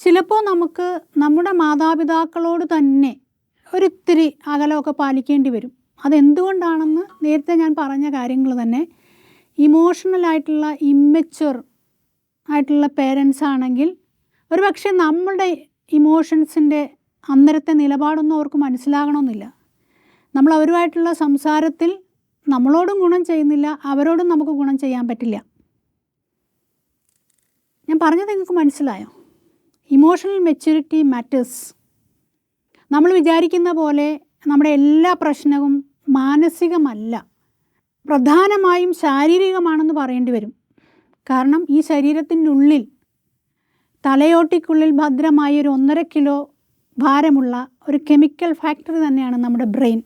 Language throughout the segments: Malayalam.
ചിലപ്പോൾ നമുക്ക് നമ്മുടെ മാതാപിതാക്കളോട് തന്നെ ഒരിത്തിരി അകലമൊക്കെ പാലിക്കേണ്ടി വരും. അതെന്തുകൊണ്ടാണെന്ന് നേരത്തെ ഞാൻ പറഞ്ഞ കാര്യങ്ങൾ തന്നെ ഇമോഷണലായിട്ടുള്ള ഇമ്മച്വർ ആയിട്ടുള്ള പേരൻസ് ആണെങ്കിൽ ഒരു പക്ഷേ നമ്മളുടെ ഇമോഷൻസിന്റെ അന്നരത്തെ നിലപാടൊന്നും അവർക്ക് മനസ്സിലാകണമെന്നില്ല. നമ്മൾ അവരുമായിട്ടുള്ള സംസാരത്തിൽ നമ്മളോടും ഗുണം ചെയ്യുന്നില്ല അവരോടും നമുക്ക് ഗുണം ചെയ്യാൻ പറ്റില്ല. ഞാൻ പറഞ്ഞത് നിങ്ങൾക്ക് മനസ്സിലായോ? ഇമോഷണൽ മെച്യൂരിറ്റി മാറ്റേഴ്സ് നമ്മൾ വിചാരിക്കുന്ന പോലെ നമ്മുടെ എല്ലാ പ്രശ്നവും മാനസികമല്ല. പ്രധാനമായും ശാരീരികമാണെന്ന് പറയേണ്ടി വരും. കാരണം ഈ ശരീരത്തിനുള്ളിൽ തലയോട്ടിക്കുള്ളിൽ ഭദ്രമായ ഒരു ഒന്നര കിലോ ഭാരമുള്ള ഒരു കെമിക്കൽ ഫാക്ടറി തന്നെയാണ് നമ്മുടെ ബ്രെയിൻ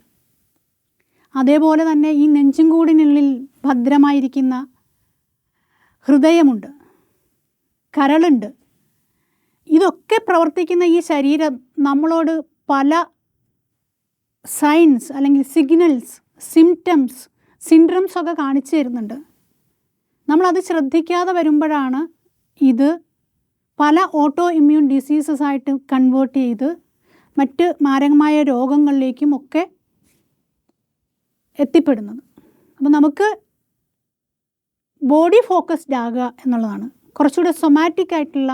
അതേപോലെ തന്നെ ഈ നെഞ്ചുംകൂടിനുള്ളിൽ ഭദ്രമായിരിക്കുന്ന ഹൃദയമുണ്ട്. കരളുണ്ട്. പ്രവർത്തിക്കുന്ന ഈ ശരീരം നമ്മളോട് പല സൈൻസ് അല്ലെങ്കിൽ സിഗ്നൽസ് സിംറ്റംസ് സിൻഡ്രംസ് ഒക്കെ കാണിച്ചു തരുന്നുണ്ട്. നമ്മളത് ശ്രദ്ധിക്കാതെ വരുമ്പോഴാണ് ഇത് പല ഓട്ടോ ഇമ്മ്യൂൺ ഡിസീസസ് ആയിട്ട് കൺവേർട്ട് ചെയ്ത് മറ്റ് മാരകമായ രോഗങ്ങളിലേക്കും ഒക്കെ എത്തിപ്പെടുന്നത്. അപ്പോൾ നമുക്ക് ബോഡി ഫോക്കസ്ഡ് ആകുക എന്നുള്ളതാണ്. കുറച്ചുകൂടെ സൊമാറ്റിക് ആയിട്ടുള്ള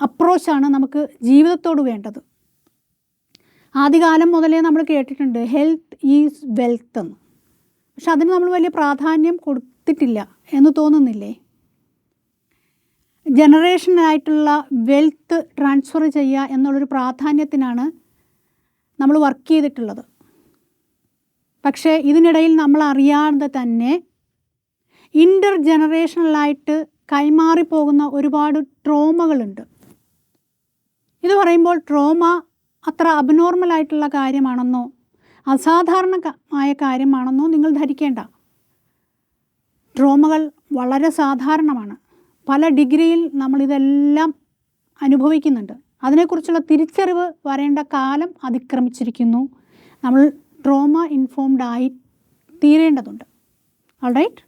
അപ്രോച്ചാണ് നമുക്ക് ജീവിതത്തോട് വേണ്ടത്. ആദ്യകാലം മുതലേ നമ്മൾ കേട്ടിട്ടുണ്ട് ഹെൽത്ത് ഈസ് വെൽത്ത് എന്ന്. പക്ഷെ അതിന് നമ്മൾ വലിയ പ്രാധാന്യം കൊടുത്തിട്ടില്ല എന്ന് തോന്നുന്നില്ലേ? ജനറേഷനായിട്ടുള്ള വെൽത്ത് ട്രാൻസ്ഫർ ചെയ്യുക എന്നുള്ളൊരു പ്രാധാന്യത്തിനാണ് നമ്മൾ വർക്ക് ചെയ്തിട്ടുള്ളത്. പക്ഷേ ഇതിനിടയിൽ നമ്മൾ അറിയാതെ തന്നെ ഇന്റർ ജനറേഷണലായിട്ട് കൈമാറിപ്പോകുന്ന ഒരുപാട് ട്രോമകളുണ്ട്. ഇത് പറയുമ്പോൾ ട്രോമ അത്ര അബ്നോർമലായിട്ടുള്ള കാര്യമാണെന്നോ അസാധാരണമായ കാര്യമാണെന്നോ നിങ്ങൾ ധരിക്കേണ്ട. ട്രോമകൾ വളരെ സാധാരണമാണ്. പല ഡിഗ്രിയിൽ നമ്മളിതെല്ലാം അനുഭവിക്കുന്നുണ്ട്. അതിനെക്കുറിച്ചുള്ള തിരിച്ചറിവ് വരേണ്ട കാലം അതിക്രമിച്ചിരിക്കുന്നു. നമ്മൾ ട്രോമ ഇൻഫോംഡ് ആയി തീരേണ്ടതുണ്ട്. All right